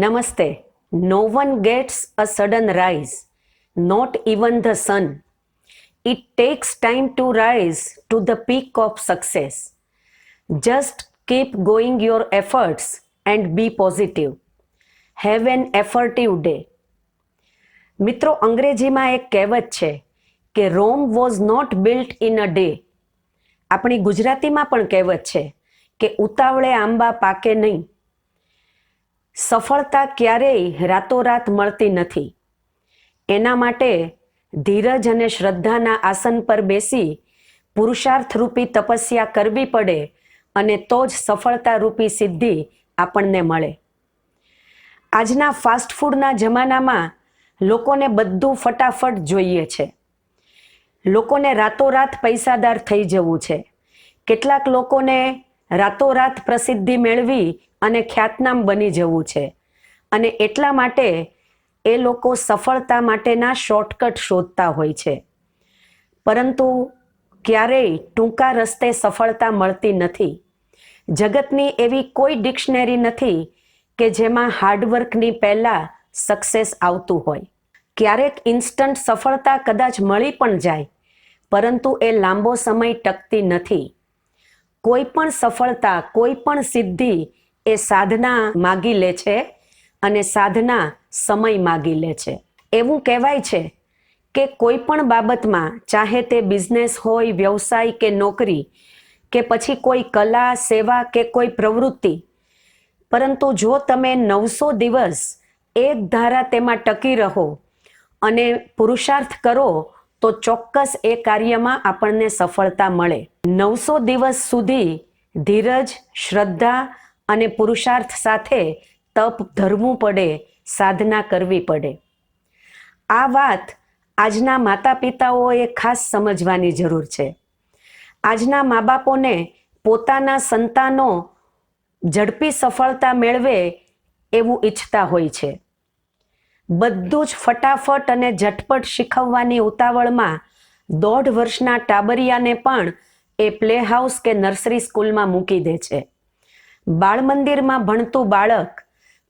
Namaste. No one gets a sudden rise, not even the sun. It takes time to rise to the peak of success. Just keep going your efforts and be positive. Have an effortive day. મિત્રો અંગ્રેજીમાં એક કહેવત છે કે Rome was not built in a day આપણી ગુજરાતીમાં પણ કહેવત છે કે ઉતાવળે આંબા પાકે નહીં સફળતા ક્યારેય રાતોરાત મળતી નથી. એના માટે ધીરજ અને શ્રદ્ધાના આસન પર બેસી પુરુષાર્થરૂપી તપસ્યા કરવી પડે અને તો જ સફળતારૂપી સિદ્ધિ આપણને મળે. આજના ફાસ્ટ ફૂડના જમાનામાં લોકોને બધું ફટાફટ જોઈએ છે. લોકોને રાતોરાત પૈસાદાર થઈ જવું છે. કેટલાક લોકોને રાતોરાત પ્રસિદ્ધિ મેળવી અને ખ્યાતનામ બની જવું છે. અને એટલા માટે એ લોકો સફળતા માટેના શોર્ટકટ શોધતા હોય છે. પરંતુ ક્યારેય ટૂંકા રસ્તે સફળતા મળતી નથી. જગતની એવી કોઈ ડિક્શનરી નથી કે જેમાં હાર્ડવર્કની પહેલાં સક્સેસ આવતું હોય. ક્યારેક ઇન્સ્ટન્ટ સફળતા કદાચ મળી પણ જાય, પરંતુ એ લાંબો સમય ટકતી નથી. કોઈ પણ સફળતા, કોઈ પણ સિદ્ધિ એ સાધના માગી લે છે અને સાધના સમય માગી લે છે. એવું કહેવાય છે કે કોઈ પણ બાબતમાં, ચાહે તે બિઝનેસ હોય, વ્યવસાય કે નોકરી, કે પછી કોઈ કલા, સેવા કે કોઈ પ્રવૃત્તિ, પરંતુ જો તમે નવસો દિવસ એક ધારા તેમાં ટકી રહો અને પુરુષાર્થ કરો તો ચોક્કસ એ કાર્યમાં આપણને સફળતા મળે. નવસો દિવસ સુધી ધીરજ, શ્રદ્ધા અને પુરુષાર્થ સાથે તપ ધરવું પડે, સાધના કરવી પડે. આ વાત આજના માતા પિતાઓએ ખાસ સમજવાની જરૂર છે. આજના મા બાપોને પોતાના સંતાનો ઝડપી સફળતા મેળવે એવું ઈચ્છતા હોય છે. બધું જ ફટાફટ અને ઝટપટ શીખવવાની ઉતાવળમાં દોઢ વર્ષના ટાબરિયાને પણ એ પ્લે હાઉસ કે નર્સરી સ્કૂલમાં મૂકી દે છે. બાળ મંદિરમાં ભણતું બાળક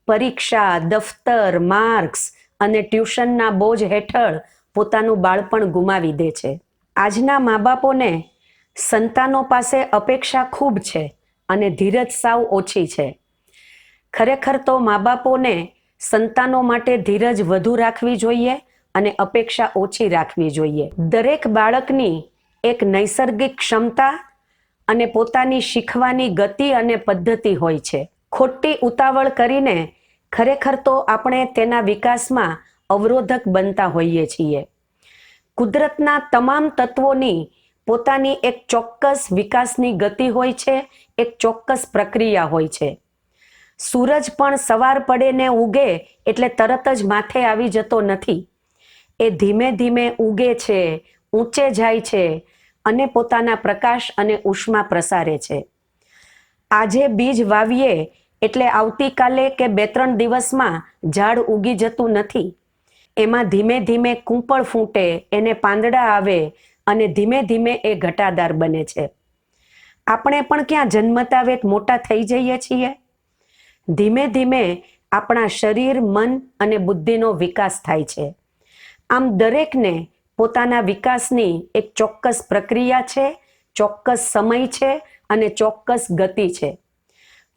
પરીક્ષા, દફતર, માર્ક્સ અને ટ્યુશનના બોજ હેઠળ પોતાનું બાળપણ ગુમાવી દે છે. આજના મા બાપોને સંતાનો પાસે અપેક્ષા ખૂબ છે અને ધીરજ સાવ ઓછી છે. ખરેખર તો મા બાપોને સંતાનો માટે ધીરજ વધુ રાખવી જોઈએ અને અપેક્ષા ઓછી રાખવી જોઈએ. દરેક બાળકની એક નૈસર્ગિક ક્ષમતા અને પોતાની શીખવાની ગતિ અને પદ્ધતિ હોય છે. ખોટી ઉતાવળ કરીને ખરેખર તો આપણે તેના વિકાસમાં અવરોધક બનતા હોઈએ છીએ. કુદરતના તમામ તત્વોની પોતાની એક ચોક્કસ વિકાસની ગતિ હોય છે, એક ચોક્કસ પ્રક્રિયા હોય છે. સૂરજ પણ સવાર પડે ને ઉગે એટલે તરત જ માથે આવી જતો નથી. એ ધીમે ધીમે ઉગે છે, ઊંચે જાય છે અને પોતાના પ્રકાશ અને ઉષ્મા પ્રસારે છે. આજે બીજ વાવીએ એટલે આવતીકાલે કે બે ત્રણ દિવસમાં ઝાડ ઉગી જતું નથી. એમાં ધીમે ધીમે કૂંપળ ફૂટે, એને પાંદડા આવે અને ધીમે ધીમે એ ઘટાદાર બને છે. આપણે પણ ક્યાં જન્મતાવેત મોટા થઈ જઈએ છીએ? ધીમે ધીમે આપણા શરીર, મન અને બુદ્ધિનો વિકાસ થાય છે. આમ દરેકને પોતાના વિકાસની એક ચોક્કસ પ્રક્રિયા છે, ચોક્કસ સમય છે અને ચોક્કસ ગતિ છે.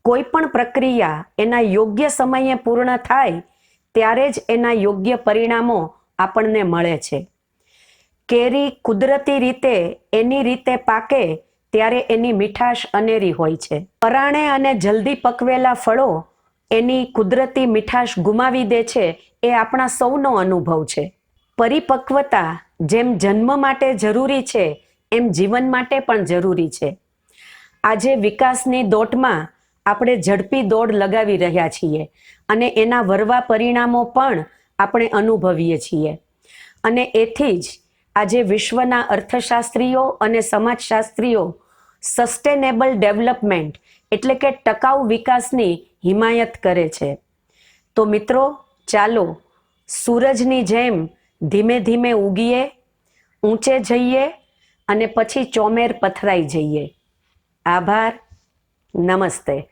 કોઈ પણ પ્રક્રિયા એના યોગ્ય સમયે પૂર્ણ થાય, ત્યારે જ એના યોગ્ય પરિણામો આપણને મળે છે. કેરી કુદરતી રીતે એની રીતે પાકે ત્યારે એની મીઠાશ અનેરી હોય છે. પરાણે અને જલ્દી પકવેલા ફળો એની કુદરતી મીઠાશ ગુમાવી દે છે એ આપણા સૌનો અનુભવ છે. પરિપક્વતા જેમ જન્મ માટે જરૂરી છે, એમ જીવન માટે પણ જરૂરી છે. આજે વિકાસની દોટમાં આપણે ઝડપી દોડ લગાવી રહ્યા છીએ અને એના વરવા પરિણામો પણ આપણે અનુભવીએ છીએ. અને એથી જ આજે વિશ્વના અર્થશાસ્ત્રીઓ અને સમાજશાસ્ત્રીઓ સસ્ટેનેબલ ડેવલપમેન્ટ એટલે કે ટકાઉ વિકાસની હિમાયત કરે છે. તો મિત્રો, ચાલો સૂરજની જેમ ધીમે ધીમે ઉગીએ, ઊંચે જઈએ અને પછી ચોમેર પથરાઈ જઈએ. આભાર. નમસ્તે.